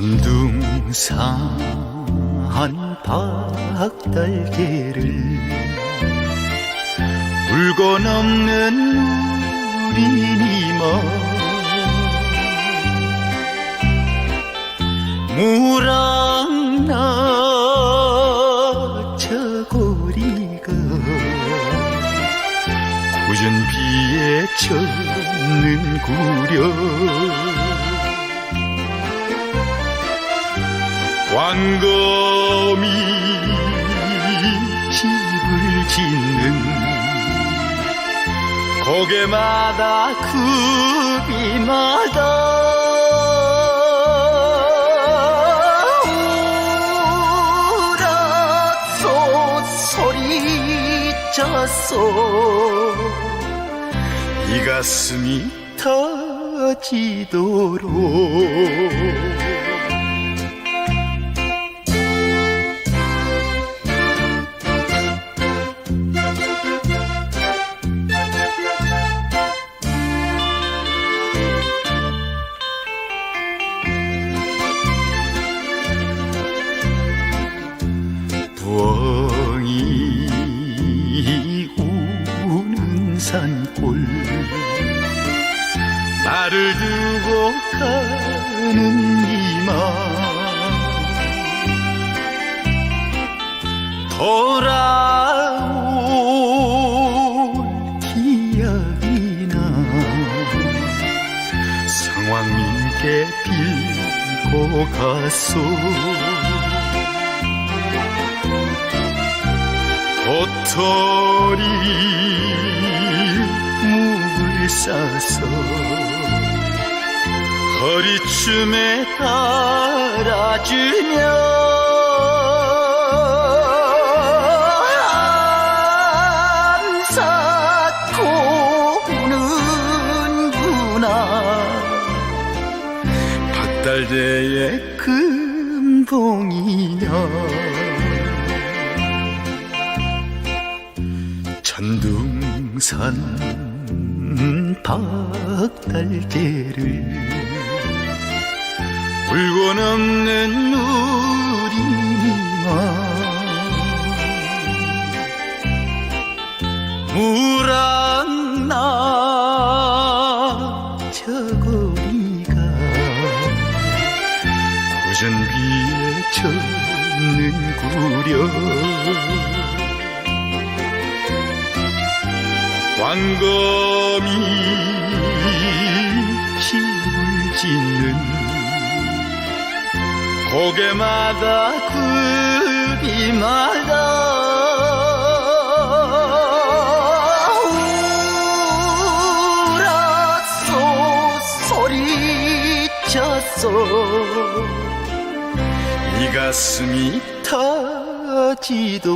천둥산 박달개를 울고 넘는 우리니마 무랑나 저고리가 굳은 비에 젖는 구려 왕검이 집을 짓는 고개마다 우라소 소리쳤소. 이 가슴이 터지도록 나를 두고 가는 이마 돌아올 기약이나 상황민께 빌고 가소. 도토리 묵을 싸서 허리춤에 우는구나. 박달대의 금동이냐 천둥산 박달개를 울고 넘는 우리마 무랑나 저고리가 굳은 비에 젖는 구려 왕검이 집을 짓는 고개마다 굽이마다. 우라소 소리쳤소. 이 가슴이 터지도록